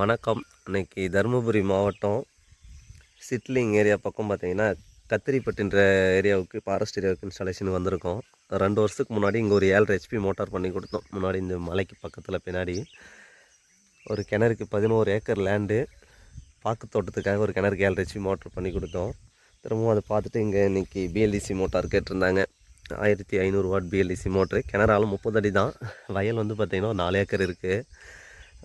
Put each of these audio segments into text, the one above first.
வணக்கம். இன்றைக்கி தருமபுரி மாவட்டம் சிட்லிங் ஏரியா பக்கம் பார்த்தீங்கன்னா கத்திரிப்பட்டுன்ற ஏரியாவுக்கு ஃபாரஸ்ட் ஏரியாவுக்கு இன்ஸ்டாலேஷன் வந்திருக்கோம். ரெண்டு வருஷத்துக்கு முன்னாடி இங்கே ஒரு ஏழரை ஹெச்பி மோட்டார் பண்ணி கொடுத்தோம். முன்னாடி இந்த மலைக்கு பக்கத்தில் பின்னாடி. ஒரு கிணறுக்கு பதினோரு ஏக்கர் லேண்டு பாக்கு தோட்டத்துக்காக ஒரு கிணறுக்கு ஏழரை ஹெச்பி மோட்டார் பண்ணி கொடுத்தோம். திரும்பவும் அதை பார்த்துட்டு இங்கே இன்றைக்கி பிஎல்டிசி மோட்டார் கேட்டிருந்தாங்க. ஆயிரத்தி ஐநூறு வாட் பிஎல்டிசி மோட்ரு கிணறாலும் முப்பது அடி தான் வயல் வந்து பார்த்திங்கன்னா ஒரு நாலு ஏக்கர் இருக்குது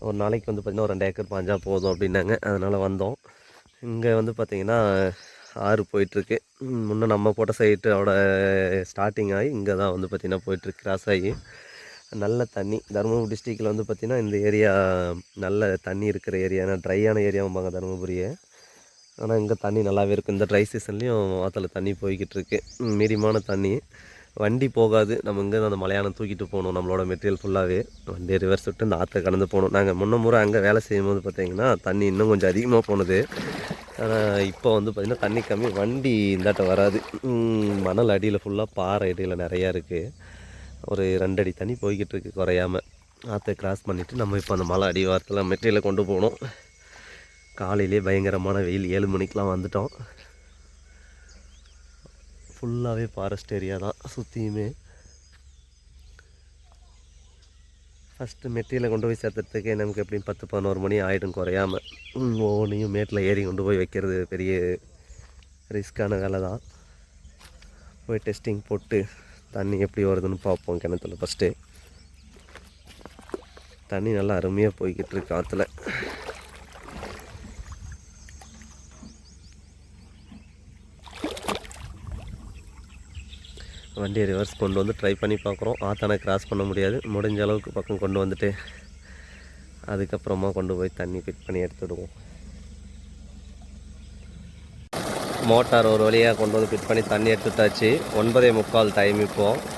ஒரு நாளைக்கு வந்து பார்த்திங்கன்னா ஒரு ரெண்டு ஏக்கர் பாஞ்சா போதும் அப்படின்னாங்க. அதனால் வந்தோம். இங்கே வந்து பார்த்திங்கன்னா ஆறு போயிட்டுருக்கு. முன்னே நம்ம போட்ட சைட்டோட ஸ்டார்டிங் ஆகி இங்கே தான் வந்து பார்த்திங்கன்னா போயிட்டுருக்கு கிராஸ் ஆகி நல்ல தண்ணி. தருமபுரி டிஸ்ட்ரிக்டில் வந்து பார்த்திங்கன்னா இந்த ஏரியா நல்ல தண்ணி இருக்கிற ஏரியா ஏன்னா ட்ரையான ஏரியாவும்பாங்க தருமபுரியை. ஆனால் இங்கே தண்ணி நல்லாவே இருக்கும் இந்த ட்ரை சீசன்லேயும் ஆற்றுல தண்ணி போய்கிட்டு இருக்கு. மீடியமான தண்ணி. வண்டி போகாது. நம்ம இங்கே அந்த மலையானம் தூக்கிட்டு போகணும். நம்மளோட மெட்டீரியல் ஃபுல்லாகவே வண்டியை ரிவர்ஸ் விட்டு இந்த ஆற்றை கடந்து போகணும். நாங்கள் முன்ன முறை அங்கே வேலை செய்யும்போது பார்த்தீங்கன்னா தண்ணி இன்னும் கொஞ்சம் அதிகமாக போனது. ஆனால் இப்போ வந்து பார்த்திங்கன்னா தண்ணி கம்மி. வண்டி இந்தாட்ட வராது. மணல் அடியில் ஃபுல்லாக பாறை அடியில் நிறையா இருக்குது ஒரு ரெண்டடி தண்ணி போய்கிட்டு இருக்கு குறையாமல் ஆற்றை கிராஸ் பண்ணிவிட்டு நம்ம இப்போ அந்த மலை அடிவாரத்தில் மெட்டீரியலை கொண்டு போகணும். காலையிலே பயங்கரமான வெயில். ஏழு மணிக்கெலாம் வந்துட்டோம். ஃபுல்லாகவே ஃபாரஸ்ட் ஏரியா தான் சுற்றியுமே ஃபஸ்ட்டு மெட்டீரியலை கொண்டு போய் சேர்த்துறதுக்கே நமக்கு எப்படியும் பத்து பதினோரு மணி ஆகிடும் குறையாமல் ஒவ்வொன்றையும் மேட்டில் ஏறி கொண்டு போய் வைக்கிறது பெரிய ரிஸ்க்கான வேலை தான். போய் டெஸ்டிங் போட்டு தண்ணி எப்படி வருதுன்னு பார்ப்போம் கிணத்துல ஃபஸ்ட்டு தண்ணி நல்லா அருமையாக போய்கிட்டு இருக்கு ஆற்றுல வண்டியை ரிவர்ஸ் கொண்டு வந்து ட்ரை பண்ணி பார்க்குறோம். ஆத்தானை கிராஸ் பண்ண முடியாது. முடிஞ்ச அளவுக்கு பக்கம் கொண்டு வந்துட்டு அதுக்கப்புறமா கொண்டு போய் தண்ணி ஃபிட் பண்ணி எடுத்துடுவோம். மோட்டார் ஒரு வழியாக கொண்டு வந்து ஃபிட் பண்ணி தண்ணி எடுத்துட்டாச்சு. ஒன்பதே முக்கால் டைம் இப்போது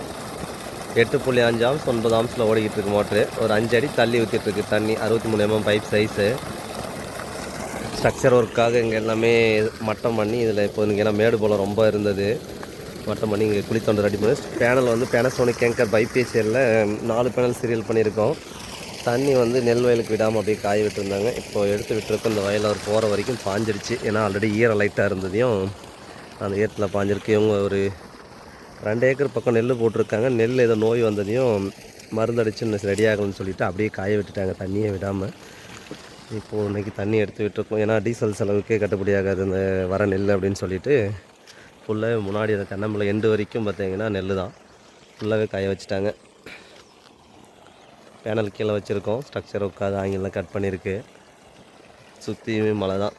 எட்டு புள்ளி அஞ்சு ஆம்ஸ் ஒன்பது ஆம்ஸில் ஓடிக்கிட்டு இருக்கு மோட்ரு. ஒரு அஞ்சு அடி தள்ளி ஊற்றிட்டுருக்கு தண்ணி. அறுபத்தி மூணு எம்எம் பைப் சைஸு ஸ்ட்ரக்சர் ஒர்க்காக இங்கே எல்லாமே மட்டம் பண்ணி இதில் இப்போ இங்கே ஏன்னா மேடு போல் ரொம்ப இருந்தது. மட்டம் பண்ணி இங்கே குளித்தொண்டு ரெடி பண்ணி பேனல் வந்து பேனசோனிக் கேங்கர் பைபிஎஸ்எல்ல நாலு பேனல் சீரியல் பண்ணியிருக்கோம். தண்ணி வந்து நெல் வயலுக்கு விடாமல் அப்படியே காய விட்டுருந்தாங்க. இப்போ எடுத்து விட்டுருக்கோம். இந்த வயலில் அவர் போகிற வரைக்கும் பாஞ்சிருச்சு. ஏன்னா ஆல்ரெடி ஈர லைட்டாக இருந்ததையும் அந்த ஈரத்தில் பாஞ்சிருக்கு. இவங்க ஒரு ரெண்டு ஏக்கர் பக்கம் நெல் போட்டிருக்காங்க. நெல் ஏதோ நோய் வந்ததையும் மருந்தடிச்சு இன்னும் ரெடி ஆகணும்னு சொல்லிட்டு அப்படியே காய விட்டுட்டாங்க. தண்ணியே விடாமல் இப்போது இன்றைக்கி தண்ணி எடுத்து விட்டுருக்கோம். ஏன்னா டீசல் செலவுக்கே கட்டுப்படி ஆகாது. இந்த வர நெல் அப்படின்னு சொல்லிட்டு ஃபுல்லாகவே முன்னாடி அந்த தென்னம்பிள்ளை எண்டு வரைக்கும் பார்த்தீங்கன்னா நெல் தான். ஃபுல்லாகவே காய வச்சுட்டாங்க. பேனல் கீழே வச்சுருக்கோம். ஸ்ட்ரக்சர் உட்காது ஆங்கிலாம் கட் பண்ணியிருக்கு. சுற்றியுமே மழை தான்.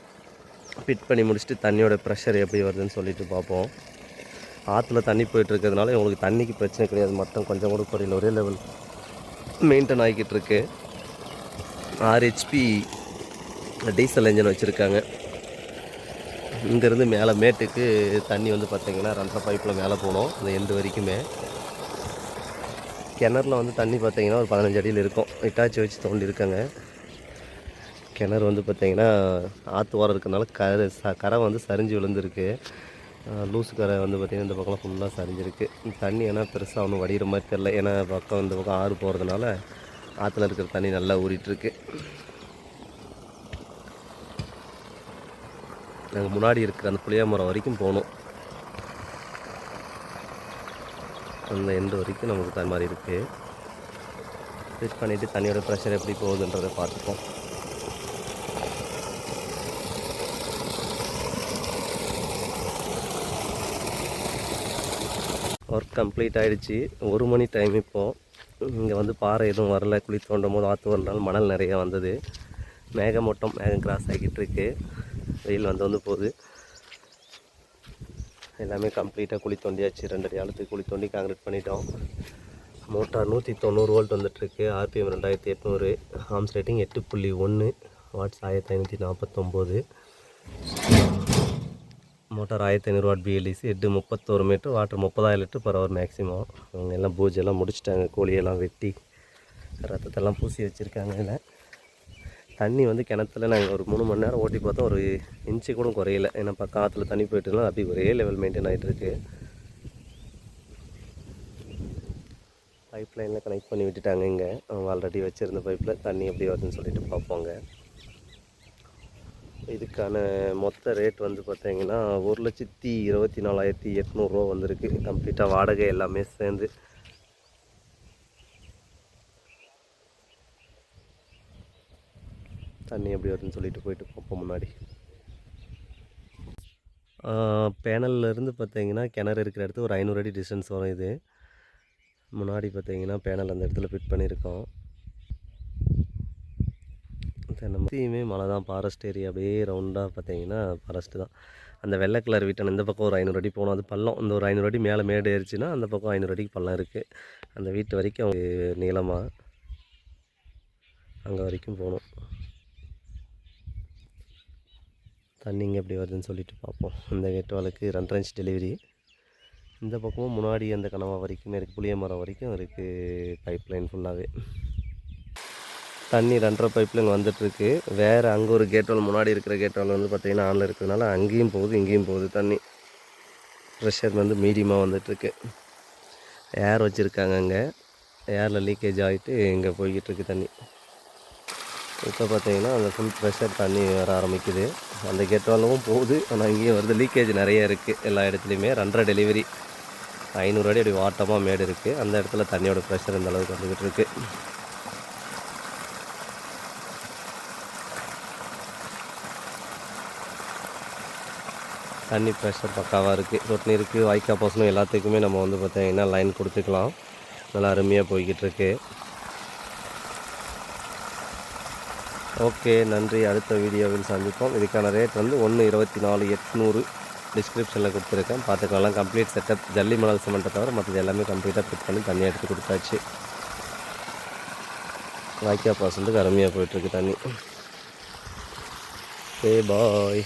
ஃபிட் பண்ணி முடிச்சுட்டு தண்ணியோட ப்ரெஷர் எப்படி வருதுன்னு சொல்லிட்டு பார்ப்போம். ஆற்றுல தண்ணி போயிட்டுருக்கிறதுனால உங்களுக்கு தண்ணிக்கு பிரச்சனை கிடையாது. மொத்தம் கொஞ்சம் கூட குறையில. ஒரே லெவல் மெயின்டைன் ஆகிக்கிட்டு இருக்கு. ஆர்ஹெச்பி டீசல் இன்ஜின் வச்சுருக்காங்க. இங்கேருந்து மேலே மேட்டுக்கு தண்ணி வந்து பார்த்திங்கன்னா ரெண்டரை பைப்பில் மேலே போகணும் அந்த எண்டு வரைக்குமே. கிணறுல வந்து தண்ணி பார்த்திங்கன்னா ஒரு பதினஞ்சு அடியில் இருக்கும். இட்டாச்சி வச்சு தோண்டியிருக்காங்க கிணறு வந்து பார்த்திங்கன்னா ஆற்று ஓரம் இருக்கிறதுனால கரை ச கரை வந்து சரிஞ்சு விழுந்திருக்கு. அஹ் லூசு கரை வந்து பார்த்திங்கன்னா இந்த பக்கம்லாம் ஃபுல்லாக சரிஞ்சிருக்கு. தண்ணி ஏன்னா பெருசாக ஒன்றும் வடிகிற மாதிரி தெரில ஏன்னா பக்கம் இந்த பக்கம் ஆறு போகிறதுனால ஆற்றுல இருக்கிற தண்ணி நல்லா ஊறிட்டுருக்கு நாங்கள் முன்னாடி இருக்கிற அந்த புளிய மரம் வரைக்கும் போகணும். அந்த எண்டு வரைக்கும் நமக்கு தன் மாதிரி இருக்குது ஃபிட் பண்ணிவிட்டு தண்ணியோட ப்ரெஷர் எப்படி போகுதுன்றதை பார்த்துப்போம். ஒர்க் கம்ப்ளீட் ஆகிடுச்சு ஒரு மணி டைம் இப்போது இங்கே வந்து பாறை எதுவும் வரல. குழி தோண்டும் போது ஆற்று வரனால மணல் நிறையா வந்தது. மேகமூட்டம் மேகம் கிராஸ் ஆகிட்டு இருக்குது வெயில் வந்து வந்து போகுது. எல்லாமே கம்ப்ளீட்டாக குழி தோண்டியாச்சு. ரெண்டடி ஆழத்துக்கு குழி தோண்டி காங்கிரீட் பண்ணிட்டோம். மோட்டார் நூற்றி தொண்ணூறு வோல்ட் வந்துட்டுருக்கு ஆர்பிஎம் ரெண்டாயிரத்தி எட்நூறு. ஹார்ம்ஸ் ரேட்டிங் எட்டு புள்ளி ஒன்று வாட்ஸ் ஆயிரத்தி ஐநூற்றி நாற்பத்தொம்போது மோட்டார் ஆயிரத்தி ஐநூறு வாட் பிஎல்டிசி எட்டு முப்பத்தோரு மீட்ரு வாட்டர் முப்பதாயிரம் லிட்டர் பர் ஹவர் மேக்ஸிமம் அவங்க எல்லாம் பூஜையெல்லாம் முடிச்சிட்டாங்க. கோழியெல்லாம் வெட்டி ரத்தத்தெல்லாம் பூசி வச்சுருக்காங்க. இதில் தண்ணி வந்து கிணத்துல நாங்கள் ஒரு மூணு மணி நேரம் ஓட்டி பார்த்தோம் ஒரு இன்ச்சு கூட குறையல. ஏன்னா பக்கம் ஆற்றுல தண்ணி போயிட்டுலாம் அப்படி ஒரே லெவல் மெயின்டைன் ஆகிட்டு இருக்கு பைப் லைனில் கனெக்ட் பண்ணி விட்டுட்டாங்க இங்கே. அவங்க ஆல்ரெடி வச்சுருந்த பைப்பில் தண்ணி எப்படி வருதுன்னு சொல்லிட்டு பார்ப்போங்க. இதுக்கான மொத்த ரேட் வந்து பார்த்தீங்கன்னா ஒரு லட்சத்தி இருபத்தி நாலாயிரத்தி எட்நூறுரூவா வந்திருக்கு. கம்ப்ளீட்டாக வாடகை எல்லாமே சேர்ந்து தண்ணி எப்படி வருதுன்னு சொல்லிட்டு போயிட்டு பார்ப்போம் முன்னாடி. பேனல்லேருந்து பார்த்தீங்கன்னா கிணறு இருக்கிற இடத்து ஒரு ஐநூறு அடி டிஸ்டன்ஸ் வரும் இது. முன்னாடி பார்த்தீங்கன்னா பேனல் அந்த இடத்துல ஃபிட் பண்ணியிருக்கோம். தென்னையுமே மலை தான். ஃபாரஸ்ட் ஏரியா அப்படியே ரவுண்டாக பார்த்தீங்கன்னா ஃபாரஸ்ட்டு தான். அந்த வெள்ளை கலர் வீட்டான இந்த பக்கம் ஒரு ஐநூறு அடி போகணும் அது பள்ளம். இந்த ஒரு ஐநூறு அடி மேலே மேடு ஏறிச்சுன்னா அந்த பக்கம் ஐநூறு அடிக்கு பள்ளம் இருக்குது அந்த வீட்டு வரைக்கும் அவங்க நீளமாக அங்கே வரைக்கும் போகணும். தண்ணிங்க எப்படி வருதுன்னு சொல்லிட்டு பார்ப்போம். இந்த கேட்டுவாளுக்கு ரெண்டரை இன்ச் டெலிவரி இந்த பக்கமும் முன்னாடி அந்த கனவா வரைக்குமே இருக்குது புளிய மரம் வரைக்கும் இருக்குது பைப் லைன் ஃபுல்லாகவே தண்ணி ரெண்டரை பைப் லைன் வந்துட்டுருக்கு வேறு அங்கே ஒரு கேட் வால் முன்னாடி இருக்கிற கேட் வால் வந்து பார்த்திங்கன்னா ஆனில் இருக்கிறதுனால அங்கேயும் போகுது இங்கேயும் போகுது தண்ணி. ப்ரெஷர் வந்து மீடியமாக வந்துட்டுருக்கு ஏர் வச்சுருக்காங்க அங்கே. ஏரில் லீக்கேஜ் ஆகிட்டு இங்கே போய்கிட்டு இருக்கு தண்ணி. இப்போ பார்த்தீங்கன்னா அந்த ஃபுல் ப்ரெஷர் தண்ணி வர ஆரம்பிக்குது. அந்த கேட்டாலும் போகுது. ஆனால் இங்கேயும் வருது. லீக்கேஜ் நிறைய இருக்குது எல்லா இடத்துலையுமே ரெண்டரை டெலிவரி ஐநூறு அடி அப்படி வாட்டமாக மேடு இருக்குது அந்த இடத்துல தண்ணியோட ப்ரெஷர் இந்த அளவுக்கு வந்துக்கிட்டு இருக்கு. தண்ணி ப்ரெஷர் பக்காவாக இருக்குது சொட்டு நீருக்கு வாய்க்கா பாசனம் எல்லாத்துக்குமே நம்ம வந்து பார்த்திங்கன்னா லைன் கொடுத்துக்கலாம். நல்லா அருமையாக போய்கிட்டுருக்கு ஓகே நன்றி. அடுத்த வீடியோவில் சந்திப்போம். இதுக்கான ரேட் வந்து ஒன்று இருபத்தி நாலு எட்நூறு டிஸ்கிரிப்ஷனில் கொடுத்துருக்கேன். பார்த்துக்கலாம் கம்ப்ளீட் செட்டப் ஜல்லி மணல் சிமெண்ட்டை தவிர மற்றது எல்லாமே கம்ப்ளீட்டாக ஃபிட் பண்ணி தண்ணி எடுத்து கொடுத்தாச்சு. வாய்க்கா பாசத்துக்கு அருமையாக போயிட்டுருக்கு தண்ணி. ஏ பாய்